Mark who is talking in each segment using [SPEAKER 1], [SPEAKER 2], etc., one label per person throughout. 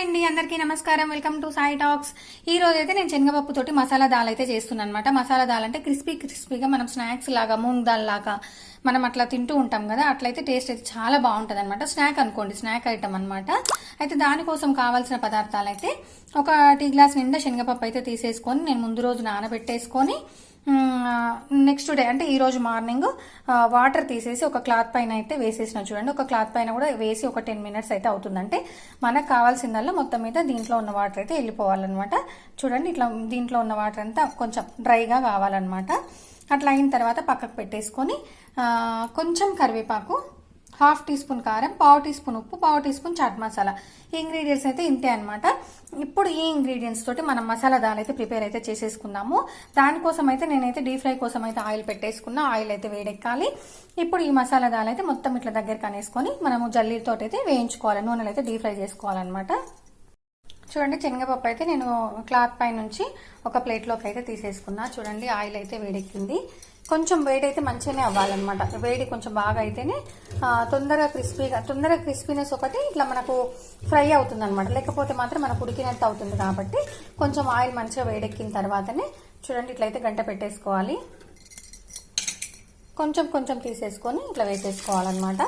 [SPEAKER 1] అండి అందరికీ నమస్కారం. వెల్కమ్ టు సాయి టాక్స్ ఈ రోజు అయితే నేను శనగపప్పు తోటి మసాలా దాల్ అయితే చేస్తున్నాను అనమాట మసాలా దాల్ అంటే క్రిస్పీ క్రిస్పీగా మనం స్నాక్స్ లాగా మూంగ్ దాల్ లాగా మనం అట్లా తింటూ ఉంటాం కదా అట్లయితే టేస్ట్ అయితే చాలా బాగుంటుంది అనమాట స్నాక్ అనుకోండి స్నాక్ ఐటమ్ అనమాట అయితే దానికోసం కావాల్సిన పదార్థాలు అయితే ఒక టీ గ్లాస్ నిండా శనగపప్పు అయితే తీసేసుకొని నేను ముందు రోజు నానబెట్టేసుకొని నెక్స్ట్ డే అంటే ఈ రోజు మార్నింగ్ వాటర్ తీసేసి ఒక క్లాత్ పైన అయితే వేసేసిన చూడండి. ఒక క్లాత్ పైన కూడా వేసి ఒక టెన్ మినిట్స్ అయితే అవుతుందంటే మనకు కావాల్సిందల్లా మొత్తం మీద దీంట్లో ఉన్న వాటర్ అయితే వెళ్ళిపోవాలన్నమాట. చూడండి ఇట్లా దీంట్లో ఉన్న వాటర్ అంతా కొంచెం డ్రైగా కావాలన్నమాట. అట్లా అయిన తర్వాత పక్కకు పెట్టేసుకొని కొంచెం కరివేపాకు హాఫ్ టీ స్పూన్ కారం పావు టీ స్పూన్ ఉప్పు పావు టీ స్పూన్ చాట్ మసాలా. ఈ ఇంగ్రీడియంట్స్ అయితే ఇంతే అనమాట ఇప్పుడు ఈ ఇంగ్రీడియంట్స్ తోటి మనం మసాలా దాల్ అయితే ప్రిపేర్ అయితే చేసేసుకుందాము దానికోసం అయితే నేనైతే డీప్ ఫ్రై కోసం అయితే ఆయిల్ పెట్టేసుకున్నా ఆయిల్ అయితే వేడెక్కాలి. ఇప్పుడు ఈ మసాలా దాల్ అయితే మొత్తం ఇట్లా దగ్గరికి అనేసుకొని మనము జల్లీతో అయితే వేయించుకోవాలి. నూనెలు అయితే డీప్ ఫ్రై చేసుకోవాలన్నమాట. చూడండి శనగపప్పు అయితే నేను క్లాత్ పై నుంచి ఒక ప్లేట్లోకి అయితే తీసేసుకున్నా. చూడండి ఆయిల్ అయితే వేడెక్కింది. కొంచెం వేడి అయితే మంచిగానే అవ్వాలన్నమాట. వేడి కొంచెం బాగా అయితేనే తొందరగా క్రిస్పీగా తొందరగా క్రిస్పీనెస్ ఒకటి ఇట్లా మనకు ఫ్రై అవుతుంది అనమాట లేకపోతే మాత్రం మనకు ఉడికినట్టు అవుతుంది కాబట్టి కొంచెం ఆయిల్ మంచిగా వేడెక్కిన తర్వాతనే చూడండి ఇట్లయితే గంట పెట్టేసుకోవాలి. కొంచెం కొంచెం తీసేసుకొని ఇట్లా వేసేసుకోవాలన్నమాట.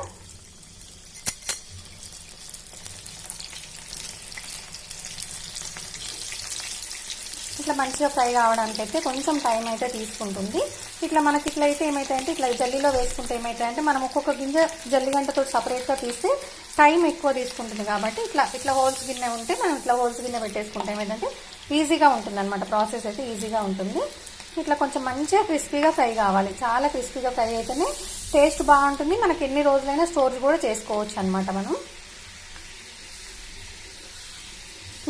[SPEAKER 1] ఇట్లా మంచిగా ఫ్రై కావడానికి అయితే కొంచెం టైం అయితే తీసుకుంటుంది. ఇట్లా మనకి ఇట్లా అయితే ఏమైతాయంటే ఇట్లా జల్లీలో వేసుకుంటే ఏమైతాయంటే మనం ఒక్కొక్క గింజ జల్లి గంటతో సపరేట్గా తీస్తే టైం ఎక్కువ తీసుకుంటుంది కాబట్టి ఇట్లా ఇట్లా హోల్స్ గిన్నె ఉంటే మనం ఇట్లా హోల్స్ గిన్నె పెట్టేసుకుంటే ఏమైందంటే ఈజీగా ఉంటుంది అనమాట ప్రాసెస్ అయితే ఈజీగా ఉంటుంది. ఇట్లా కొంచెం మంచిగా క్రిస్పీగా ఫ్రై కావాలి. చాలా క్రిస్పీగా ఫ్రై అయితేనే టేస్ట్ బాగుంటుంది. మనకి ఎన్ని రోజులైనా స్టోరేజ్ కూడా చేసుకోవచ్చు అనమాట మనం.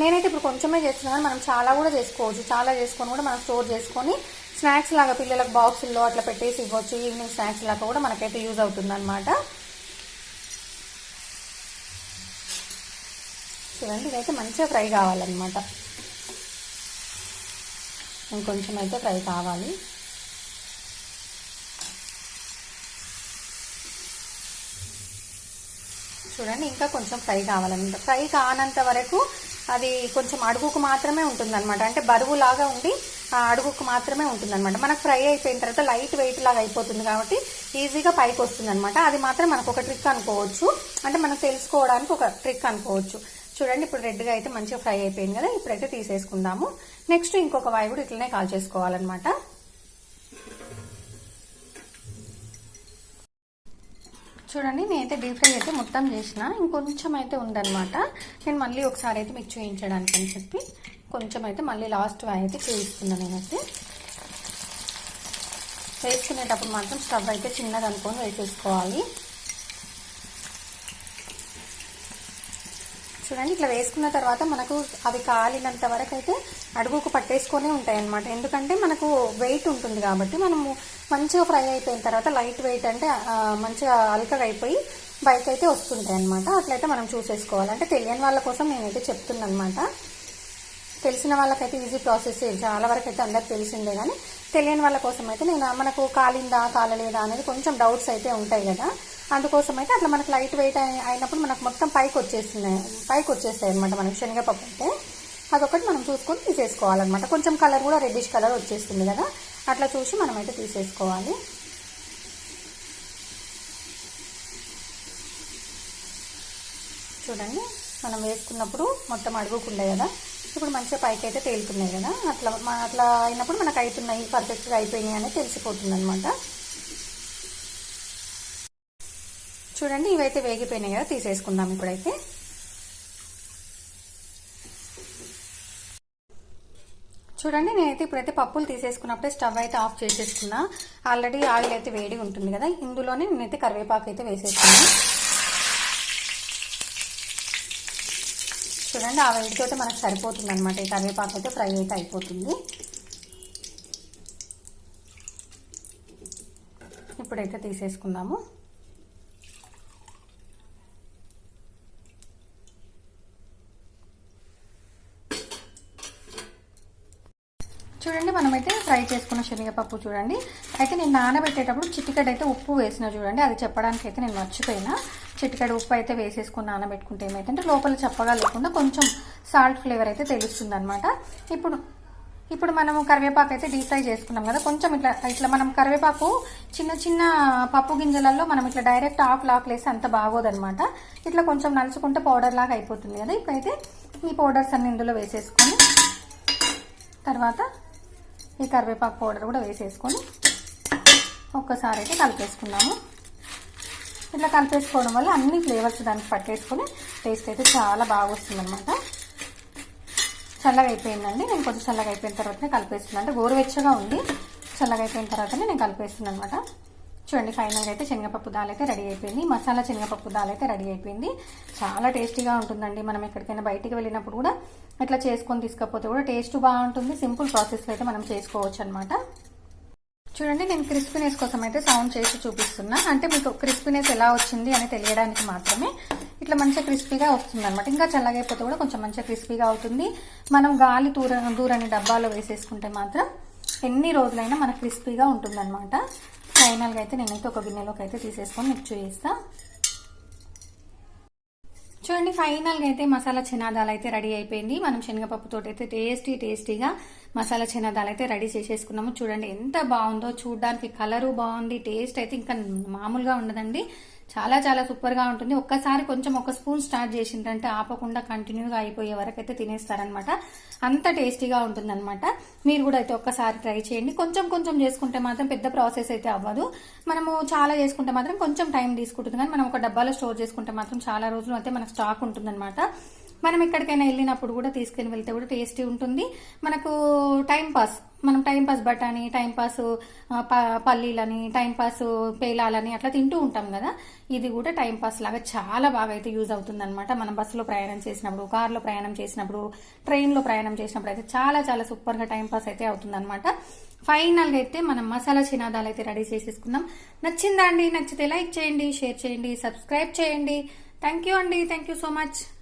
[SPEAKER 1] నేనైతే ఇప్పుడు కొంచెమే చేస్తున్నాను. మనం చాలా కూడా చేసుకోవచ్చు. చాలా చేసుకొని కూడా మనం స్టోర్ చేసుకొని స్నాక్స్ లాగా పిల్లలకు బాక్సుల్లో అట్లా పెట్టేసి ఇవ్వచ్చు. ఈవినింగ్ స్నాక్స్ లాగా కూడా మనకైతే యూజ్ అవుతుంది అనమాట చూడండి ఇదైతే మంచిగా ఫ్రై కావాలన్నమాట. ఇంకొంచెం అయితే ఫ్రై కావాలి. చూడండి ఇంకా కొంచెం ఫ్రై కావాలన్నమాట. ఫ్రై కానంత వరకు అది కొంచెం అడుగుకు మాత్రమే ఉంటుందన్నమాట. అంటే బరువు లాగా ఉండి అడుగుకు మాత్రమే ఉంటుంది అనమాట మనకు ఫ్రై అయిపోయిన తర్వాత లైట్ వెయిట్ లాగా అయిపోతుంది కాబట్టి ఈజీగా పైకి వస్తుంది అనమాట అది మాత్రం మనకు ఒక ట్రిక్ అనుకోవచ్చు. అంటే మనం తెలుసుకోవడానికి ఒక ట్రిక్ అనుకోవచ్చు. చూడండి ఇప్పుడు రెడ్గా అయితే మంచిగా ఫ్రై అయిపోయింది కదా. ఇప్పుడైతే తీసేసుకుందాము. నెక్స్ట్ ఇంకొక వాయువుడు కూడా ఇట్లనే కాల్ చేసుకోవాలన్నమాట. చూడండి నేనైతే డీప్ ఫ్రై అయితే మొత్తం చేసిన. ఇంకొంచెం అయితే ఉందన్నమాట. నేను మళ్ళీ ఒకసారి అయితే మీకు చూపించడానికి అని చెప్పి కొంచెం అయితే మళ్ళీ లాస్ట్ అయితే చూపిస్తున్నాను నేనైతే. వేసుకునేటప్పుడు మాత్రం స్టవ్ అయితే చిన్నది అనుకొని వేసేసుకోవాలి. చూడండి ఇట్లా వేసుకున్న తర్వాత మనకు అవి కాలినంత వరకు అయితే అడుగుకు పట్టేసుకొని ఉంటాయి అన్నమాట ఎందుకంటే మనకు వెయిట్ ఉంటుంది కాబట్టి మనము మంచిగా ఫ్రై అయిపోయిన తర్వాత లైట్ వెయిట్ అంటే మంచిగా అల్కగా అయిపోయి బయట అయితే వస్తుంటాయి అనమాట అట్లయితే మనం చూసేసుకోవాలి. అంటే తెలియని వాళ్ళ కోసం నేనైతే చెప్తున్నాను అనమాట తెలిసిన వాళ్ళకైతే ఈజీ ప్రాసెస్ చాలా వరకు అయితే అందరికి తెలిసిందే కానీ తెలియని వాళ్ళ కోసం అయితే నేను మనకు కాలిందా కాలలేదా అనేది కొంచెం డౌట్స్ అయితే ఉంటాయి కదా. అందుకోసం అయితే అట్లా మనకు లైట్ వెయిట్ అయి- అయినప్పుడు మనకు మొత్తం పైకి వచ్చేస్తున్నాయి. పైకి వచ్చేస్తాయి అనమాట మనకి శనగపప్పు అంటే. అదొకటి మనం చూసుకొని తీసేసుకోవాలన్నమాట. కొంచెం కలర్ కూడా రెడ్డిష్ కలర్ వచ్చేస్తుంది కదా. అట్లా చూసి మనమైతే తీసేసుకోవాలి. చూడండి మనం వేసుకున్నప్పుడు మొత్తం అడుగుకుండే కదా? ఇప్పుడు మంచిగా పైకి అయితే తేలుతున్నాయి కదా? అట్లా అట్లా అయినప్పుడు మనకు అవుతున్నాయి పర్ఫెక్ట్గా అయిపోయినాయి అనేది తెలిసిపోతుంది అనమాట చూడండి ఇవైతే వేగిపోయినాయి కదా తీసేసుకుందాం ఇప్పుడైతే. చూడండి నేనైతే ఇప్పుడైతే పప్పులు తీసేసుకున్నప్పుడే స్టవ్ అయితే ఆఫ్ చేసేసుకున్నా. ఆల్రెడీ ఆయిల్ అయితే వేడి ఉంటుంది కదా ఇందులోనే నేనైతే కరివేపాకు అయితే వేసేసుకున్నా. చూడండి ఆ వేడితోటి మనకు సరిపోతుంది అనమాట ఈ కరివేపాకు అయితే ఫ్రై అయితే అయిపోతుంది. ఇప్పుడైతే తీసేసుకుందాము. చూడండి మనమైతే ఫ్రై చేసుకున్న శనగపప్పు చూడండి. అయితే నేను నానబెట్టేటప్పుడు చిటికెట్ అయితే ఉప్పు వేసిన చూడండి. అది చెప్పడానికి అయితే నేను మర్చిపోయినా. చిటికడ ఉప్పు అయితే వేసేసుకుని నానబెట్టుకుంటే ఏమైతే లోపల చప్పగా లేకుండా కొంచెం సాల్ట్ ఫ్లేవర్ అయితే తెలుస్తుంది అనమాట ఇప్పుడు ఇప్పుడు మనము కరివేపాకు అయితే డీప్ ఫ్రై చేసుకున్నాం కదా కొంచెం ఇట్లా ఇట్లా మనం కరివేపాకు చిన్న చిన్న పప్పు గింజలలో మనం ఇట్లా డైరెక్ట్ ఆకులు ఆకులు వేస్తే అంత బాగోదనమాట ఇట్లా కొంచెం నలుచుకుంటే పౌడర్ లాగా అయిపోతుంది కదా. ఇప్పుడైతే ఈ పౌడర్స్ అన్ని ఇందులో వేసేసుకొని తర్వాత ఈ కరివేపాకు పౌడర్ కూడా వేసేసుకొని ఒక్కసారి అయితే కలిపేసుకున్నాము. ఇట్లా కలిపేసుకోవడం వల్ల అన్ని ఫ్లేవర్స్ దానికి పట్టేసుకొని టేస్ట్ అయితే చాలా బాగా వస్తుందన్నమాట. చల్లగా అయిపోయిందండి నేను కొంచెం చల్లగా అయిపోయిన తర్వాతనే కలిపేస్తున్నాను అంటే గోరువెచ్చగా ఉంది. చల్లగా అయిపోయిన తర్వాతనే నేను కలిపేస్తున్నాను అనమాట చూడండి ఫైనల్గా అయితే శనగపప్పు దాల్ అయితే రెడీ అయిపోయింది. మసాలా శనగపప్పు దాల్ అయితే రెడీ అయిపోయింది. చాలా టేస్టీగా ఉంటుందండి. మనం ఎక్కడికైనా బయటికి వెళ్ళినప్పుడు కూడా ఇట్లా చేసుకొని తీసుకపోతే కూడా టేస్ట్ బాగుంటుంది. సింపుల్ ప్రాసెస్లో అయితే మనం చేసుకోవచ్చు అనమాట చూడండి నేను క్రిస్పీనెస్ కోసం అయితే సౌండ్ చేసి చూపిస్తున్నా. అంటే మీకు క్రిస్పీనెస్ ఎలా వచ్చింది అని తెలియడానికి మాత్రమే ఇట్లా మంచిగా క్రిస్పీగా వస్తుంది అనమాట ఇంకా చల్లగైపోతే కూడా కొంచెం మంచిగా క్రిస్పీగా అవుతుంది. మనం గాలి దూర దూరని డబ్బాలో వేసేసుకుంటే మాత్రం ఎన్ని రోజులైనా మనకు క్రిస్పీగా ఉంటుందన్నమాట. ఫైనల్గా అయితే నేనైతే ఒక గిన్నెలోకి అయితే తీసేసుకొని మీకు చేస్తా. చూడండి ఫైనల్గా అయితే మసాలా చినాదాలు అయితే రెడీ అయిపోయింది. మనం శనగపప్పుతో అయితే టేస్టీ టేస్టీగా మసాలా చిన్నదాలు అయితే రెడీ చేసేసుకున్నాము. చూడండి ఎంత బాగుందో చూడడానికి కలరు బాగుంది టేస్ట్ అయితే ఇంకా మామూలుగా ఉండదండి. చాలా చాలా సూపర్గా ఉంటుంది. ఒక్కసారి కొంచెం ఒక స్పూన్ స్టార్ట్ చేసిందంటే ఆపకుండా కంటిన్యూగా అయిపోయే వరకు అయితే తినేస్తారనమాట అంత టేస్టీగా ఉంటుందన్నమాట. మీరు కూడా అయితే ఒక్కసారి ట్రై చేయండి. కొంచెం కొంచెం చేసుకుంటే మాత్రం పెద్ద ప్రాసెస్ అయితే అవ్వదు. మనము చాలా చేసుకుంటే మాత్రం కొంచెం టైం తీసుకుంటుంది. కానీ మనం ఒక డబ్బాలో స్టోర్ చేసుకుంటే మాత్రం చాలా రోజులు అయితే మనకు స్టాక్ ఉంటుందన్నమాట. మనం ఎక్కడికైనా వెళ్ళినప్పుడు కూడా తీసుకుని వెళ్తే కూడా టేస్టీ ఉంటుంది. మనకు టైం పాస్ మనం టైం పాస్ బఠానీ టైం పాస్ ప- పల్లీలని టైం పాస్ పేలాలని అట్లా తింటూ ఉంటాం కదా. ఇది కూడా టైం పాస్ లాగా చాలా బాగా అయితే యూజ్ అవుతుంది అనమాట మనం బస్సులో ప్రయాణం చేసినప్పుడు కార్లో ప్రయాణం చేసినప్పుడు ట్రైన్లో ప్రయాణం చేసినప్పుడు అయితే చాలా చాలా సూపర్గా టైం పాస్ అయితే అవుతుంది అనమాట ఫైనల్గా అయితే మనం మసాలా చినాదాలు అయితే రెడీ చేసేసుకుందాం. నచ్చిందా అండి? నచ్చితే లైక్ చేయండి షేర్ చేయండి సబ్స్క్రైబ్ చేయండి. థ్యాంక్ యూ అండి. Thank you so much.